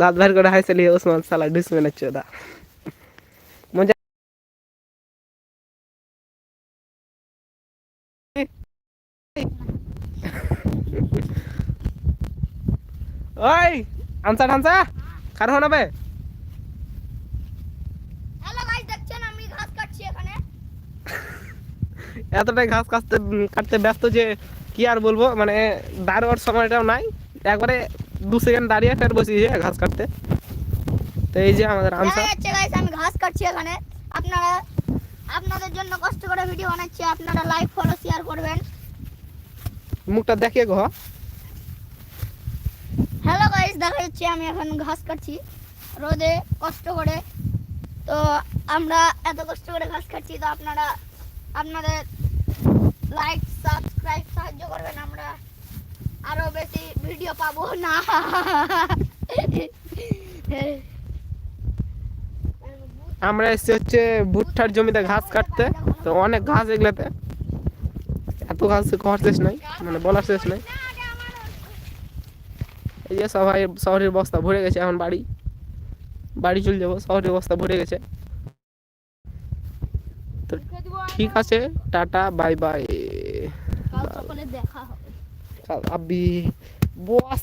দাঁত বার করে হাই চালিয়ে ওসমান সালা ঢুস মেনাচ্ছে দা মজা ওই আনসা ঠানসা কার হন হবে? এতটাই ঘাস কাটতে কাটতে ব্যস্ত যে কি আর বলব? মানে দাঁড়ার সময়টাও নাই। একবারে দু সেকেন্ড দাঁড়িয়ে ফের বসিয়েছে ঘাস কাটতে। তো এই যে আমাদের আনসা দেখা যাচ্ছে গাইস আমি ঘাস কাটছি এখানে। আপনারা আপনাদের জন্য কষ্ট করে ভিডিও বানাচ্ছি। আপনারা লাইক ফলো শেয়ার করবেন। মুখটা দেখিয়ে গো। হ্যালো গাইস দেখা যাচ্ছে আমি এখন ঘাস কাটছি। রোদে কষ্ট করে। তো আমরা এত কষ্ট করে ঘাস কাটছি তো আপনারা আপনাদের লাইক সাবস্ক্রাইব সাহায্য করবেন। আমরা আরও বেশি ভিডিও পাবো না। আমরা এসে হচ্ছে ভুট্টার জমিতে ঘাস কাটতে। তো অনেক ঘাস এগুলাতে। এত ঘাস খাওয়ার শেষ নাই মানে বলার শেষ নাই। এই যে সবাই শহরের বস্তা ভরে গেছে এখন বাড়ি। বাড়ি চলে যাব শহরের বস্তা ভরে গেছে। তো ঠিক আছে টাটা বাই বাই। দেখা হবে। আবি। বস্তা